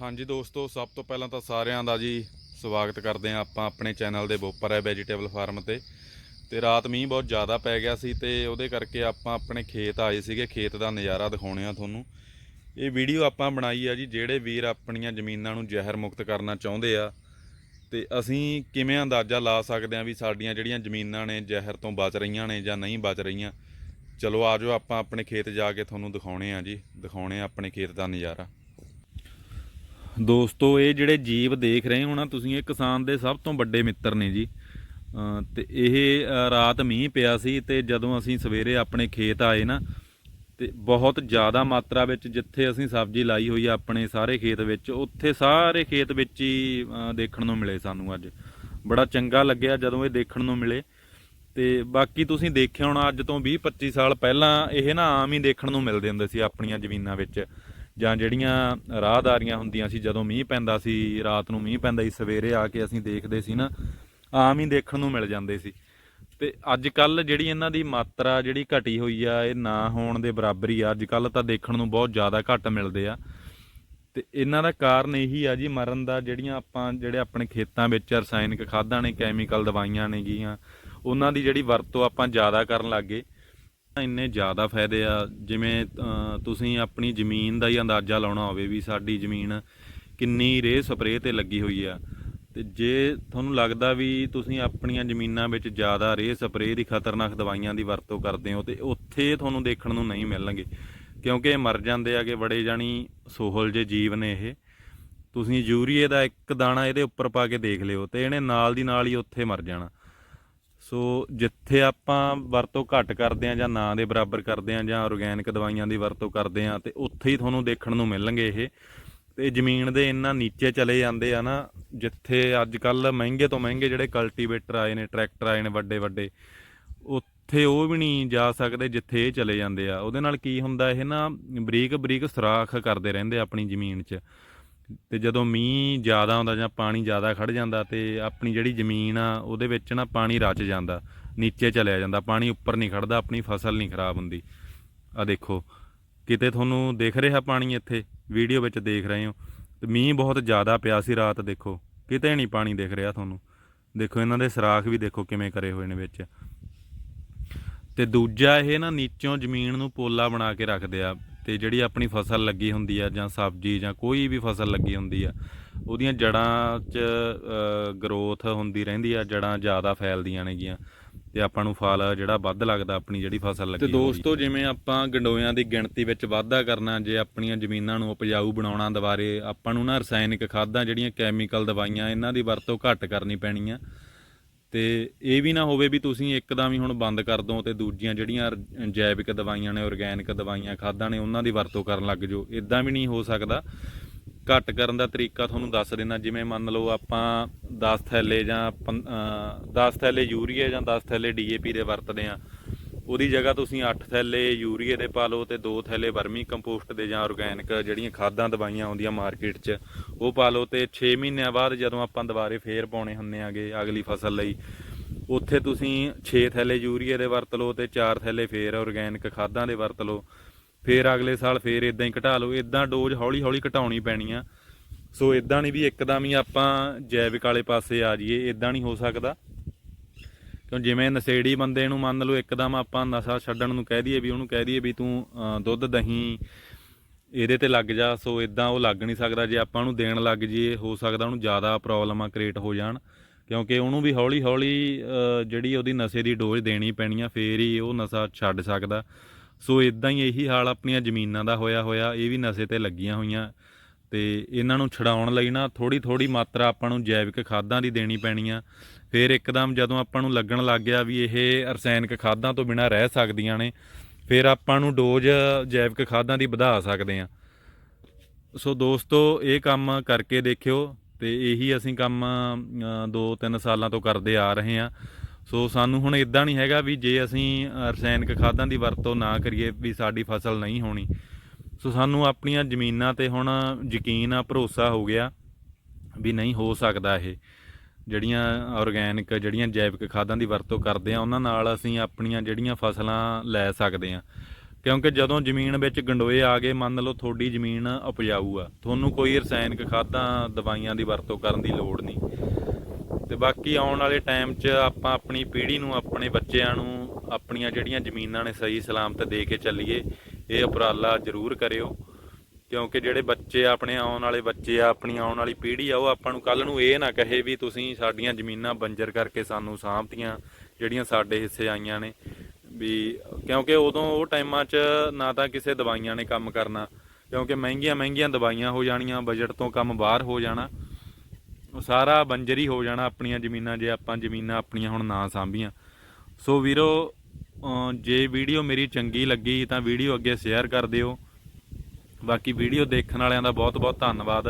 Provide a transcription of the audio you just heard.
ਹਾਂਜੀ ਦੋਸਤੋ, ਸਭ ਤੋਂ ਪਹਿਲਾਂ ਤਾਂ ਸਾਰਿਆਂ ਦਾ ਜੀ ਸਵਾਗਤ ਕਰਦੇ ਹਾਂ ਆਪਾਂ ਆਪਣੇ ਚੈਨਲ ਦੇ ਬੋਪਰ ਹੈ ਵੈਜੀਟੇਬਲ ਫਾਰਮ ਤੇ। ਤੇ ਰਾਤ ਮੀਂਹ ਬਹੁਤ ਜ਼ਿਆਦਾ ਪੈ ਗਿਆ ਸੀ ਤੇ ਉਹਦੇ ਕਰਕੇ ਆਪਾਂ ਆਪਣੇ ਖੇਤ ਆਏ ਸੀਗੇ, ਖੇਤ ਦਾ ਨਜ਼ਾਰਾ ਦਿਖਾਉਣੇ ਆ ਤੁਹਾਨੂੰ। ਇਹ ਵੀਡੀਓ ਆਪਾਂ ਬਣਾਈ ਆ ਜੀ, ਜਿਹੜੇ ਵੀਰ ਆਪਣੀਆਂ ਜ਼ਮੀਨਾਂ ਨੂੰ ਜ਼ਹਿਰ ਮੁਕਤ ਕਰਨਾ ਚਾਹੁੰਦੇ ਆ, ਤੇ ਅਸੀਂ ਕਿਵੇਂ ਅੰਦਾਜ਼ਾ ਲਾ ਸਕਦੇ ਆ ਵੀ ਸਾਡੀਆਂ ਜਿਹੜੀਆਂ ਜ਼ਮੀਨਾਂ ਨੇ ਜ਼ਹਿਰ ਤੋਂ ਬਚ ਰਹੀਆਂ ਨੇ ਜਾਂ ਨਹੀਂ ਬਚ ਰਹੀਆਂ। ਚਲੋ ਆਜੋ ਆਪਾਂ ਆਪਣੇ ਖੇਤ ਜਾ ਕੇ ਤੁਹਾਨੂੰ ਦਿਖਾਉਣੇ ਆ ਜੀ, ਦਿਖਾਉਣੇ ਆ ਆਪਣੇ ਖੇਤ ਦਾ ਨਜ਼ਾਰਾ। ਦੋਸਤੋ, ਇਹ ਜਿਹੜੇ ਜੀਵ ਦੇਖ ਰਹੇ ਹੋ ਨਾ, ਤੁਸੀਂ ਇਹ ਕਿਸਾਨ ਦੇ ਸਭ ਤੋਂ ਵੱਡੇ ਮਿੱਤਰ ਨੇ ਜੀ। ਅਮ ਤੇ ਇਹ ਰਾਤ ਮੀਂਹ ਪਿਆ ਸੀ ਤੇ ਜਦੋਂ ਅਸੀਂ ਸਵੇਰੇ ਆਪਣੇ ਖੇਤ ਆਏ ਨਾ, ਤੇ ਬਹੁਤ ਜ਼ਿਆਦਾ ਮਾਤਰਾ ਵਿੱਚ ਜਿੱਥੇ ਅਸੀਂ ਸਬਜ਼ੀ ਲਾਈ ਹੋਈ ਆ ਆਪਣੇ ਸਾਰੇ ਖੇਤ ਵਿੱਚ, ਉੱਥੇ ਸਾਰੇ ਖੇਤ ਵਿੱਚ ਹੀ ਦੇਖਣ ਨੂੰ ਮਿਲੇ ਸਾਨੂੰ ਅੱਜ। ਬੜਾ ਚੰਗਾ ਲੱਗਿਆ ਜਦੋਂ ਇਹ ਦੇਖਣ ਨੂੰ ਮਿਲੇ। ਤੇ ਬਾਕੀ ਤੁਸੀਂ ਦੇਖਿਆ ਹੋਣਾ, ਅੱਜ ਤੋਂ 20 25 ਸਾਲ ਪਹਿਲਾਂ ਇਹ ਨਾ ਆਮ ਹੀ ਦੇਖਣ ਨੂੰ ਮਿਲਦੇ ਹੁੰਦੇ ਸੀ ਆਪਣੀਆਂ ਜ਼ਮੀਨਾਂ ਵਿੱਚ। ਜਾਂ ਜਿਹੜੀਆਂ ਰਾਹਦਾਰੀਆਂ ਹੁੰਦੀਆਂ ਸੀ ਜਦੋਂ ਮੀਂਹ ਪੈਂਦਾ ਸੀ, ਰਾਤ ਨੂੰ ਮੀਂਹ ਪੈਂਦਾ ਸੀ, ਸਵੇਰੇ ਆ ਕੇ ਅਸੀਂ ਦੇਖਦੇ ਸੀ ਨਾ, ਆਮ ਹੀ ਦੇਖਣ ਨੂੰ ਮਿਲ ਜਾਂਦੇ ਸੀ। ਤੇ ਅੱਜ ਕੱਲ ਜਿਹੜੀ ਇਹਨਾਂ ਦੀ ਮਾਤਰਾ ਜਿਹੜੀ ਘਟੀ ਹੋਈ ਆ, ਇਹ ਨਾ ਹੋਣ ਦੇ ਬਰਾਬਰ ਹੀ ਆ ਅੱਜ ਕੱਲ ਤਾਂ ਦੇਖਣ ਨੂੰ ਬਹੁਤ ਜ਼ਿਆਦਾ ਘੱਟ ਮਿਲਦੇ ਆ। ਤੇ ਇਹਨਾਂ ਦਾ ਕਾਰਨ ਇਹੀ ਆ ਜੀ, ਮਰਨ ਦਾ ਜਿਹੜੀਆਂ ਆਪਾਂ, ਜਿਹੜੇ ਆਪਣੇ ਖੇਤਾਂ ਵਿੱਚ ਰਸਾਇਣਿਕ ਖਾਦਾਂ ਨੇ ਕੈਮੀਕਲ ਦਵਾਈਆਂ ਨੇ ਗੀਆਂ, ਉਹਨਾਂ ਦੀ ਜਿਹੜੀ ਵਰਤੋਂ ਆਪਾਂ ਜ਼ਿਆਦਾ ਕਰਨ ਲੱਗੇ ਇੰਨੇ ਜ਼ਿਆਦਾ ਫਾਇਦੇ ਆ, ਜਿਵੇਂ ਤੁਸੀਂ ਆਪਣੀ ਜ਼ਮੀਨ ਦਾ ਹੀ ਅੰਦਾਜ਼ਾ ਲਾਉਣਾ ਹੋਵੇ ਵੀ ਸਾਡੀ ਜ਼ਮੀਨ ਕਿੰਨੀ ਰੇਹ ਸਪਰੇਅ ਤੇ ਲੱਗੀ ਹੋਈ ਆ। ਤੇ ਜੇ ਤੁਹਾਨੂੰ ਲੱਗਦਾ ਵੀ ਤੁਸੀਂ ਆਪਣੀਆਂ ਜ਼ਮੀਨਾਂ ਵਿੱਚ ਜ਼ਿਆਦਾ ਰੇਹ ਸਪਰੇਅ ਦੀ ਖਤਰਨਾਕ ਦਵਾਈਆਂ ਦੀ ਵਰਤੋਂ ਕਰਦੇ ਹੋ, ਤੇ ਉੱਥੇ ਤੁਹਾਨੂੰ ਦੇਖਣ ਨੂੰ ਨਹੀਂ ਮਿਲਣਗੇ, ਕਿਉਂਕਿ ਇਹ ਮਰ ਜਾਂਦੇ ਆਗੇ ਬੜੇ ਜਾਣੀ ਸੋਹਲ ਜੇ ਜੀਵ ਨੇ ਇਹ। ਤੁਸੀਂ ਯੂਰੀਏ ਦਾ ਇੱਕ ਦਾਣਾ ਇਹਦੇ ਉੱਪਰ ਪਾ ਕੇ ਦੇਖ ਲਿਓ ਤੇ ਇਹਨੇ ਨਾਲ ਦੀ ਨਾਲ ਹੀ ਉੱਥੇ ਮਰ ਜਾਣਾ। ਸੋ ਜਿੱਥੇ ਆਪਾਂ ਵਰਤੋਂ ਘੱਟ ਕਰਦੇ ਆ ਜਾਂ ਨਾ ਦੇ ਬਰਾਬਰ ਕਰਦੇ ਆ ਜਾਂ ਆਰਗੈਨਿਕ ਦਵਾਈਆਂ ਦੀ ਵਰਤੋਂ ਕਰਦੇ ਆ ਤੇ ਉੱਥੇ ਹੀ ਤੁਹਾਨੂੰ ਦੇਖਣ ਨੂੰ ਮਿਲਣਗੇ ਇਹ। ਤੇ ਜ਼ਮੀਨ ਦੇ ਇੰਨਾ ਨੀਚੇ ਚਲੇ ਜਾਂਦੇ ਆ ਨਾ, ਜਿੱਥੇ ਅੱਜ ਕੱਲ ਮਹਿੰਗੇ ਤੋਂ ਮਹਿੰਗੇ ਜਿਹੜੇ ਕਲਟੀਵੇਟਰ ਆਏ ਨੇ ਟਰੈਕਟਰ ਆਏ ਨੇ ਵੱਡੇ ਵੱਡੇ ਉੱਥੇ ਉਹ ਵੀ ਨਹੀਂ ਜਾ ਸਕਦੇ ਜਿੱਥੇ ਇਹ ਚਲੇ ਜਾਂਦੇ ਆ। ਉਹਦੇ ਨਾਲ ਕੀ ਹੁੰਦਾ, ਇਹ ਨਾ ਬਰੀਕ ਬਰੀਕ ਸੁਰਾਖ ਕਰਦੇ ਰਹਿੰਦੇ ਆਪਣੀ ਜ਼ਮੀਨ 'ਚ। ਤੇ ਜਦੋਂ ਮੀਂਹ ਜ਼ਿਆਦਾ ਆਉਂਦਾ ਜਾਂ ਪਾਣੀ ਜ਼ਿਆਦਾ ਖੜ ਜਾਂਦਾ ਤੇ ਆਪਣੀ ਜਿਹੜੀ ਜ਼ਮੀਨ ਆ, ਉਹਦੇ ਵਿੱਚ ਨਾ ਪਾਣੀ ਰਚ ਜਾਂਦਾ, ਨੀਚੇ ਚਲਿਆ ਜਾਂਦਾ, ਪਾਣੀ ਉੱਪਰ ਨਹੀਂ ਖੜਦਾ ਆਪਣੀ ਫਸਲ ਨਹੀਂ ਖਰਾਬ ਹੁੰਦੀ। ਆ ਦੇਖੋ, ਕਿਤੇ ਤੁਹਾਨੂੰ ਦਿਖ ਰਿਹਾ ਪਾਣੀ ਇੱਥੇ? ਵੀਡੀਓ ਵਿੱਚ ਦੇਖ ਰਹੇ ਹੋ। ਤੇ ਮੀਂਹ ਬਹੁਤ ਜ਼ਿਆਦਾ ਪਿਆ ਸੀ ਰਾਤ, ਦੇਖੋ, ਕਿਤੇ ਨਹੀਂ ਪਾਣੀ ਦਿਖ ਰਿਹਾ ਤੁਹਾਨੂੰ। ਦੇਖੋ, ਇਹਨਾਂ ਦੇ ਸਰਾਖ ਵੀ ਦੇਖੋ ਕਿਵੇਂ ਕਰੇ ਹੋਏ ਨੇ ਵਿੱਚ। ਤੇ ਦੂਜਾ ਇਹ ਨਾ, ਨੀਚੋਂ ਜ਼ਮੀਨ ਨੂੰ ਪੋਲਾ ਬਣਾ ਕੇ ਰੱਖਦੇ ਆ। ਤੇ ਜਿਹੜੀ ਆਪਣੀ ਫਸਲ ਲੱਗੀ ਹੁੰਦੀ ਆ ਜਾਂ ਸਬਜ਼ੀ ਜਾਂ ਕੋਈ ਵੀ ਫਸਲ ਲੱਗੀ ਹੁੰਦੀ ਆ ਉਹਦੀਆਂ ਜੜਾਂ 'ਚ ਗਰੋਥ ਹੁੰਦੀ ਰਹਿੰਦੀ ਆ ਜੜਾਂ ਜ਼ਿਆਦਾ ਫੈਲਦੀਆਂ ਨੇਗੀਆਂ ਤੇ ਆਪਾਂ ਨੂੰ ਫਲ ਜਿਹੜਾ ਵੱਧ ਲੱਗਦਾ ਆਪਣੀ ਜਿਹੜੀ ਫਸਲ ਲੱਗੀ ਤੇ ਦੋਸਤੋ ਜਿਵੇਂ ਆਪਾਂ ਗੰਡੋਇਆਂ ਦੀ ਗਿਣਤੀ ਵਿੱਚ ਵਾਧਾ ਕਰਨਾ ਜੇ ਆਪਣੀਆਂ ਜ਼ਮੀਨਾਂ ਨੂੰ ਉਪਜਾਊ ਬਣਾਉਣਾ ਦੁਬਾਰੇ ਆਪਾਂ ਨੂੰ ਨਾ ਰਸਾਇਣਿਕ ਖਾਦਾਂ ਜਿਹੜੀਆਂ ਕੈਮੀਕਲ ਦਵਾਈਆਂ ਇਹਨਾਂ ਦੀ ਵਰਤੋਂ ਘੱਟ ਕਰਨੀ ਪੈਣੀ ਆ। ਤੇ ਇਹ ਵੀ ਨਾ ਹੋਵੇ ਵੀ ਤੁਸੀਂ ਇੱਕਦਮ ਹੀ ਹੁਣ ਬੰਦ ਕਰ ਦੋ ਤੇ ਦੂਜੀਆਂ ਜਿਹੜੀਆਂ ਜੈਵਿਕ ਦਵਾਈਆਂ ਨੇ ਆਰਗੈਨਿਕ ਦਵਾਈਆਂ, ਖਾਦਾਂ ਨੇ, ਉਹਨਾਂ ਦੀ ਵਰਤੋਂ ਕਰਨ ਲੱਗ ਜਾਓ। ਇਦਾਂ ਵੀ ਨਹੀਂ ਹੋ ਸਕਦਾ। ਘੱਟ ਕਰਨ ਦਾ ਤਰੀਕਾ ਤੁਹਾਨੂੰ ਦੱਸ ਦੇਣਾ ਜਿਵੇਂ ਮੰਨ ਲਓ ਆਪਾਂ 10 ਥੈਲੇ ਜਾਂ 10 ਥੈਲੇ ਯੂਰੀਆ ਜਾਂ 10 ਥੈਲੇ ਡੀਏਪੀ ਦੇ ਵਰਤਦੇ ਆ ਉਹਦੀ ਜਗ੍ਹਾ ਤੁਸੀਂ 8 ਥੈਲੇ ਯੂਰੀਏ ਦੇ ਪਾ ਲਓ ਤੇ 2 ਥੈਲੇ ਵਰਮੀ ਕੰਪੋਸਟ ਦੇ ਜਾਂ ਆਰਗੈਨਿਕ ਜਿਹੜੀਆਂ ਖਾਦਾਂ ਦਵਾਈਆਂ ਆਉਂਦੀਆਂ ਮਾਰਕੀਟ 'ਚ, ਉਹ ਪਾ ਲਓ ਤੇ 6 ਮਹੀਨਿਆਂ ਬਾਅਦ ਜਦੋਂ ਆਪਾਂ ਦੁਬਾਰੇ ਫੇਰ ਪਾਉਣੇ ਹੁੰਨੇ ਆਗੇ ਅਗਲੀ ਫਸਲ ਲਈ, ਉੱਥੇ ਤੁਸੀਂ 6 ਥੈਲੇ ਯੂਰੀਏ ਦੇ ਵਰਤ ਲਓ ਤੇ 4 ਥੈਲੇ ਫੇਰ ਆਰਗੈਨਿਕ ਖਾਦਾਂ ਦੇ ਵਰਤ ਲਓ, ਫੇਰ ਅਗਲੇ ਸਾਲ ਫੇਰ ਇਦਾਂ ਹੀ ਘਟਾ ਲਓ ਇਦਾਂ ਡੋਜ਼ ਹੌਲੀ ਹੌਲੀ ਘਟਾਉਣੀ ਪੈਣੀ ਆ ਸੋ ਇਦਾਂ ਨਹੀਂ ਵੀ ਇੱਕਦਮ ਹੀ ਆਪਾਂ ਜੈਵਿਕ ਵਾਲੇ ਪਾਸੇ ਆ ਜਾਈਏ ਇਦਾਂ ਨਹੀਂ ਹੋ ਸਕਦਾ। ਕਿਉਂ ਜਿਵੇਂ ਨਸ਼ੇੜੀ ਬੰਦੇ ਨੂੰ ਮੰਨ ਲਓ ਇੱਕਦਮ ਆਪਾਂ ਨਸ਼ਾ ਛੱਡਣ ਨੂੰ ਕਹਿ ਦਈਏ ਵੀ ਉਹਨੂੰ ਕਹਿ ਦਈਏ ਵੀ ਤੂੰ ਦੁੱਧ, ਦਹੀਂ ਇਹਦੇ ਤੇ ਲੱਗ ਜਾ, ਸੋ ਇਦਾਂ ਉਹ ਲੱਗ ਨਹੀਂ ਸਕਦਾ। ਜੇ ਆਪਾਂ ਉਹਨੂੰ ਦੇਣ ਲੱਗ ਜਾਈਏ, ਹੋ ਸਕਦਾ ਉਹਨੂੰ ਜ਼ਿਆਦਾ ਪ੍ਰੋਬਲਮਾਂ ਕ੍ਰੀਏਟ ਹੋ ਜਾਣ। ਕਿਉਂਕਿ ਉਹਨੂੰ ਵੀ ਹੌਲੀ ਹੌਲੀ ਜਿਹੜੀ ਉਹਦੀ ਨਸ਼ੇ ਦੀ ਡੋਜ਼ ਦੇਣੀ ਪੈਣੀ ਆ, ਫੇਰ ਹੀ ਉਹ ਨਸ਼ਾ ਛੱਡ ਸਕਦਾ। ਸੋ ਇਦਾਂ ਹੀ ਇਹੀ ਹਾਲ ਆਪਣੀਆਂ ਜ਼ਮੀਨਾਂ ਦਾ ਹੋਇਆ ਹੋਇਆ ਇਹ ਵੀ ਨਸ਼ੇ ਤੇ ਲੱਗੀਆਂ ਹੋਈਆਂ। ਤੇ ਇਹਨਾਂ ਨੂੰ ਛਡਾਉਣ ਲਈ ਨਾ ਥੋੜੀ ਥੋੜੀ ਮਾਤਰਾ ਆਪਾਂ ਨੂੰ ਜੈਵਿਕ ਖਾਦਾਂ ਦੀ ਦੇਣੀ ਪੈਣੀ ਆ। ਫਿਰ ਇੱਕਦਮ ਜਦੋਂ ਆਪਾਂ ਨੂੰ ਲੱਗਣ ਲੱਗ ਗਿਆ ਵੀ ਇਹ ਰਸਾਇਣਿਕ ਖਾਦਾਂ ਤੋਂ ਬਿਨਾਂ ਰਹਿ ਸਕਦੀਆਂ ਨੇ ਫਿਰ ਆਪਾਂ ਨੂੰ ਡੋਜ਼ ਜੈਵਿਕ ਖਾਦਾਂ ਦੀ ਵਧਾ ਸਕਦੇ ਆ। ਸੋ ਦੋਸਤੋ ਇਹ ਕੰਮ ਕਰਕੇ ਦੇਖਿਓ ਤੇ ਇਹੀ ਅਸੀਂ ਕੰਮ 2-3 ਸਾਲਾਂ ਤੋਂ ਕਰਦੇ ਆ ਰਹੇ ਆ। ਸੋ ਸਾਨੂੰ ਹੁਣ ਇਦਾਂ ਨਹੀਂ ਹੈਗਾ ਵੀ ਜੇ ਅਸੀਂ ਅ, ਰਸਾਇਣਿਕ ਖਾਦਾਂ ਦੀ ਵਰਤੋਂ ਨਾ ਕਰੀਏ ਵੀ ਸਾਡੀ ਫਸਲ ਨਹੀਂ ਹੋਣੀ। ਸੋ ਸਾਨੂੰ ਆਪਣੀਆਂ ਜ਼ਮੀਨਾਂ ਤੇ ਹੁਣ ਯਕੀਨ ਆ, ਭਰੋਸਾ ਹੋ ਗਿਆ ਵੀ ਨਹੀਂ ਹੋ ਸਕਦਾ ਇਹ। ਜਿਹੜੀਆਂ ਆਰਗੈਨਿਕ ਜਿਹੜੀਆਂ ਜੈਵਿਕ ਖਾਦਾਂ ਦੀ ਵਰਤੋਂ ਕਰਦੇ ਆ, ਉਹਨਾਂ ਨਾਲ ਅਸੀਂ ਆਪਣੀਆਂ ਜਿਹੜੀਆਂ ਫਸਲਾਂ ਲੈ ਸਕਦੇ ਆ। ਕਿਉਂਕਿ ਜਦੋਂ ਜ਼ਮੀਨ ਵਿੱਚ ਗੰਡੋਏ ਆ ਗਏ, ਮੰਨ ਲਓ ਤੁਹਾਡੀ ਜ਼ਮੀਨ ਉਪਜਾਊ ਆ, ਤੁਹਾਨੂੰ ਕੋਈ ਰਸਾਇਣਿਕ ਖਾਦਾਂ, ਦਵਾਈਆਂ ਦੀ ਵਰਤੋਂ ਕਰਨ ਦੀ ਲੋੜ ਨਹੀਂ। ਤੇ ਬਾਕੀ ਆਉਣ ਵਾਲੇ ਟਾਈਮ 'ਚ ਆਪਾਂ ਆਪਣੀ ਪੀੜ੍ਹੀ ਨੂੰ, ਆਪਣੇ ਬੱਚਿਆਂ ਨੂੰ, ਆਪਣੀਆਂ ਜਿਹੜੀਆਂ ਜ਼ਮੀਨਾਂ ਨੇ ਸਹੀ ਸਲਾਮਤ ਦੇ ਕੇ ਚੱਲੀਏ। ਇਹ ਉਪਰਾਲਾ ਜ਼ਰੂਰ ਕਰਿਓ, ਕਿਉਂਕਿ ਜਿਹੜੇ ਬੱਚੇ ਆਪਣੇ ਆਉਣ ਵਾਲੇ ਬੱਚੇ ਆ, ਆਪਣੀ ਆਉਣ ਵਾਲੀ ਪੀੜ੍ਹੀ ਆ, ਉਹ ਆਪਾਂ ਨੂੰ ਕੱਲ ਨੂੰ ਇਹ ਨਾ ਕਹੇ ਵੀ ਤੁਸੀਂ ਸਾਡੀਆਂ ਜ਼ਮੀਨਾਂ ਬੰਜਰ ਕਰਕੇ ਸਾਨੂੰ ਸਾਂਭਤੀਆਂ, ਜਿਹੜੀਆਂ ਸਾਡੇ ਹਿੱਸੇ ਆਈਆਂ ਨੇ। ਵੀ ਕਿਉਂਕਿ ਉਦੋਂ ਉਹ ਟਾਈਮਾਂ 'ਚ ਨਾ ਤਾਂ ਕਿਸੇ ਦਵਾਈਆਂ ਨੇ ਕੰਮ ਕਰਨਾ, ਕਿਉਂਕਿ ਮਹਿੰਗੀਆਂ ਮਹਿੰਗੀਆਂ ਦਵਾਈਆਂ ਹੋ ਜਾਣੀਆਂ ਬਜਟ ਤੋਂ ਕੰਮ ਬਾਹਰ ਹੋ ਜਾਣਾ, ਉਹ ਸਾਰਾ ਬੰਜਰ ਹੀ ਹੋ ਜਾਣਾ ਆਪਣੀਆਂ ਜ਼ਮੀਨਾਂ, ਜੇ ਆਪਾਂ ਜ਼ਮੀਨਾਂ ਆਪਣੀਆਂ ਹੁਣ ਨਾ ਸਾਂਭੀਆਂ। ਸੋ ਵੀਰੋ ਜੇ ਵੀਡੀਓ ਮੇਰੀ ਚੰਗੀ ਲੱਗੀ ਤਾਂ ਵੀਡੀਓ ਅੱਗੇ ਸ਼ੇਅਰ ਕਰ ਦਿਓ। ਬਾਕੀ ਵੀਡੀਓ ਦੇਖਣ ਵਾਲਿਆਂ ਦਾ ਬਹੁਤ ਬਹੁਤ ਧੰਨਵਾਦ।